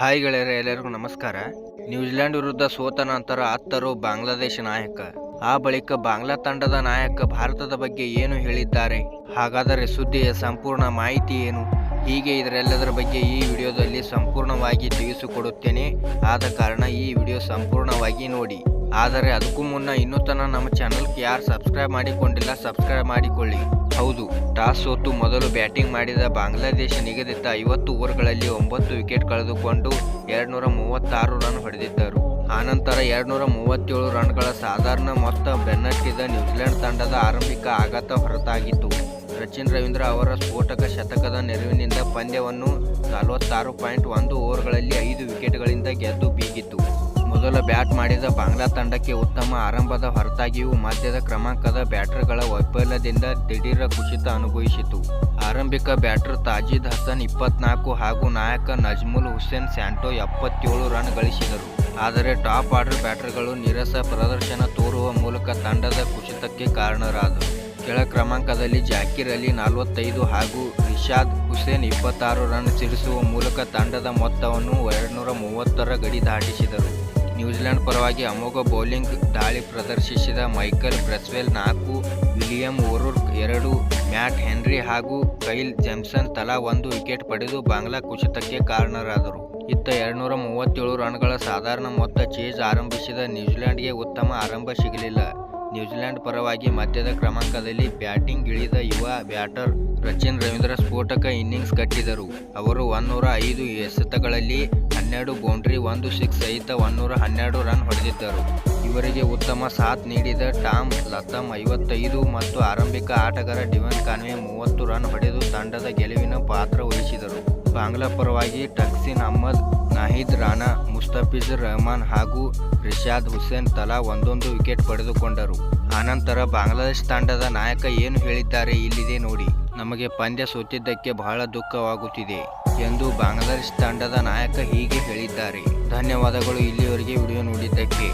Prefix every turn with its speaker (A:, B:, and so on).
A: Hi ಗೆಳೆಯರೆ, ಎಲ್ಲರಿಗೂ ನಮಸ್ಕಾರ. ನ್ಯೂಜಿಲೆಂಡ್ ವಿರುದ್ಧ ಸೋತ ನಂತರ ಅತ್ತರು ಬಾಂಗ್ಲಾದೇಶ ನಾಯಕ. ಆ ಬಳಿಕ ಬಾಂಗ್ಲಾ ತಂಡದ ನಾಯಕ ಭಾರತದ ಬಗ್ಗೆ ಏನು ಹೇಳಿದ್ದಾರೆ? ಹಾಗಾದರೆ ಸುದ್ದಿಯ ಸಂಪೂರ್ಣ ಮಾಹಿತಿ ಏನು? ಹೀಗೆ ಇದರೆಲ್ಲದರ ಬಗ್ಗೆ ಈ ವಿಡಿಯೋದಲ್ಲಿ ಸಂಪೂರ್ಣವಾಗಿ ತಿಳಿಸಿಕೊಡುತ್ತೇನೆ. ಆದ ಕಾರಣ ಈ ವಿಡಿಯೋ ಸಂಪೂರ್ಣವಾಗಿ ನೋಡಿ. ಆದರೆ ಅದಕ್ಕೂ ಮುನ್ನ ಇನ್ನೂ ತನಕ ನಮ್ಮ ಚಾನಲ್ಗೆ ಯಾರು ಸಬ್ಸ್ಕ್ರೈಬ್ ಮಾಡಿಕೊಂಡಿಲ್ಲ, ಸಬ್ಸ್ಕ್ರೈಬ್ ಮಾಡಿಕೊಳ್ಳಿ. ಹೌದು, ಟಾಸ್ ಸೋತು ಮೊದಲು ಬ್ಯಾಟಿಂಗ್ ಮಾಡಿದ ಬಾಂಗ್ಲಾದೇಶ ನಿಗದಿತ ಐವತ್ತು ಓವರ್ಗಳಲ್ಲಿ ಒಂಬತ್ತು ವಿಕೆಟ್ ಕಳೆದುಕೊಂಡು ಎರಡ್ನೂರ ಮೂವತ್ತಾರು ರನ್ ಹೊಡೆದಿದ್ದರು. ಆನಂತರ ಎರಡ್ನೂರ ಮೂವತ್ತೇಳು ರನ್ಗಳ ಸಾಧಾರಣ ಮೊತ್ತ ಬೆನ್ನಟ್ಟಿದ ನ್ಯೂಜಿಲೆಂಡ್ ತಂಡದ ಆರಂಭಿಕ ಆಘಾತ ಹೊರತಾಗಿತ್ತು. ಸಚಿನ್ ರವೀಂದ್ರ ಅವರ ಸ್ಫೋಟಕ ಶತಕದ ನೆರವಿನಿಂದ ಪಂದ್ಯವನ್ನು ನಲವತ್ತಾರು ಪಾಯಿಂಟ್ ಒಂದು ಓವರ್ಗಳಲ್ಲಿ ಐದು ವಿಕೆಟ್ಗಳಿಂದ ಗೆದ್ದು ಬೀಗಿತು ಮೊದಲ ಬ್ಯಾಟ್ ಮಾಡಿದ ಬಾಂಗ್ಲಾ ತಂಡಕ್ಕೆ ಉತ್ತಮ ಆರಂಭದ ಹೊರತಾಗಿಯೂ ಮಧ್ಯದ ಕ್ರಮಾಂಕದ ಬ್ಯಾಟರ್ಗಳ ವೈಫಲ್ಯದಿಂದ ದಿಢೀರ ಕುಸಿತ ಅನುಭವಿಸಿತು. ಆರಂಭಿಕ ಬ್ಯಾಟರ್ ತಾಜಿದ್ ಹಸನ್ ಇಪ್ಪತ್ನಾಲ್ಕು ಹಾಗೂ ನಾಯಕ ನಜ್ಮುಲ್ ಹುಸೇನ್ ಸ್ಯಾಂಟೋ ಎಪ್ಪತ್ತೇಳು ರನ್ ಗಳಿಸಿದರು. ಆದರೆ ಟಾಪ್ ಆರ್ಡರ್ ಬ್ಯಾಟರ್ಗಳು ನೀರಸ ಪ್ರದರ್ಶನ ತೋರುವ ಮೂಲಕ ತಂಡದ ಕುಸಿತಕ್ಕೆ ಕಾರಣರಾದರು. ಕೆಳ ಕ್ರಮಾಂಕದಲ್ಲಿ ಜಾಕಿರ್ ಅಲಿ ನಲವತ್ತೈದು ಹಾಗೂ ರಿಷಾದ್ ಹುಸೇನ್ ಇಪ್ಪತ್ತಾರು ರನ್ ಸಿಡಿಸುವ ಮೂಲಕ ತಂಡದ ಮೊತ್ತವನ್ನು ಎರಡುನೂರ ಮೂವತ್ತರ ಗಡಿ ದಾಟಿಸಿದರು. ನ್ಯೂಜಿಲೆಂಡ್ ಪರವಾಗಿ ಅಮೋಘ ಬೌಲಿಂಗ್ ದಾಳಿ ಪ್ರದರ್ಶಿಸಿದ ಮೈಕಲ್ ಬ್ರೆಸ್ವೆಲ್ ನಾಲ್ಕು, ವಿಲಿಯಂ ಓರೂರ್ ಎರಡು, ಮ್ಯಾಟ್ ಹೆನ್ರಿ ಹಾಗೂ ಕೈಲ್ ಜೆಮ್ಸನ್ ತಲಾ ಒಂದು ವಿಕೆಟ್ ಪಡೆದು ಬಾಂಗ್ಲಾ ಕುಸಿತಕ್ಕೆ ಕಾರಣರಾದರು. ಇತ್ತ ಎರಡುನೂರ ಮೂವತ್ತೇಳು ರನ್ಗಳ ಸಾಧಾರಣ ಮೊತ್ತ ಚೇಜ್ ಆರಂಭಿಸಿದ ನ್ಯೂಜಿಲೆಂಡ್ಗೆ ಉತ್ತಮ ಆರಂಭ ಸಿಗಲಿಲ್ಲ. ನ್ಯೂಜಿಲೆಂಡ್ ಪರವಾಗಿ ಮಧ್ಯದ ಕ್ರಮಾಂಕದಲ್ಲಿ ಬ್ಯಾಟಿಂಗ್ ಇಳಿದ ಯುವ ಬ್ಯಾಟರ್ ರಚಿನ್ ರವೀಂದ್ರ ಸ್ಫೋಟಕ ಇನ್ನಿಂಗ್ಸ್ ಕಟ್ಟಿದರು ಅವರು ಒನ್ನೂರ ಐದು ಎಸೆತಗಳಲ್ಲಿ ಹನ್ನೆರಡು ಬೌಂಡ್ರಿ ಒಂದು ಸಿಕ್ಸ್ ಸಹಿತ ಒನ್ನೂರ ಹನ್ನೆರಡು ರನ್ ಹೊಡೆದಿದ್ದರು. ಇವರಿಗೆ ಉತ್ತಮ ಸಾಥ್ ನೀಡಿದ ಟಾಮ್ ಲತಮ್ ಐವತ್ತೈದು ಮತ್ತು ಆರಂಭಿಕ ಆಟಗಾರ ಡಿವನ್ ಕಾನ್ವೆ ಮೂವತ್ತು ರನ್ ಹೊಡೆದು ತಂಡದ ಗೆಲುವಿನ ಪಾತ್ರ ವಹಿಸಿದರು. ಬಾಂಗ್ಲಾ ಪರವಾಗಿ ಟಕ್ಸಿನ್ ಅಹ್ಮದ್, ನಾಹಿದ್ ರಾಣಾ ಮುಸ್ತಫಿಜ್ ರಹಮಾನ್ ಹಾಗೂ ರಿಷಾದ್ ಹುಸೇನ್ ತಲಾ ಒಂದೊಂದು ವಿಕೆಟ್ ಪಡೆದುಕೊಂಡರು. ಆನಂತರ ಬಾಂಗ್ಲಾದೇಶ್ ತಂಡದ ನಾಯಕ ಏನು ಹೇಳಿದ್ದಾರೆ ಇಲ್ಲಿದೆ ನೋಡಿ. ನಮಗೆ ಪಂದ್ಯ ಸೋತಿದ್ದಕ್ಕೆ ಬಹಳ ದುಃಖವಾಗುತ್ತಿದೆ. ಎಂದು ಬಾಂಗ್ಲಾದೇಶ್ ತಂಡದ ನಾಯಕ ಹೀಗೆ ಹೇಳಿದ್ದಾರೆ. ಧನ್ಯವಾದಗಳು ಇಲ್ಲಿಯವರೆಗೆ ವಿಡಿಯೋ ನೋಡಿದ್ದಕ್ಕೆ.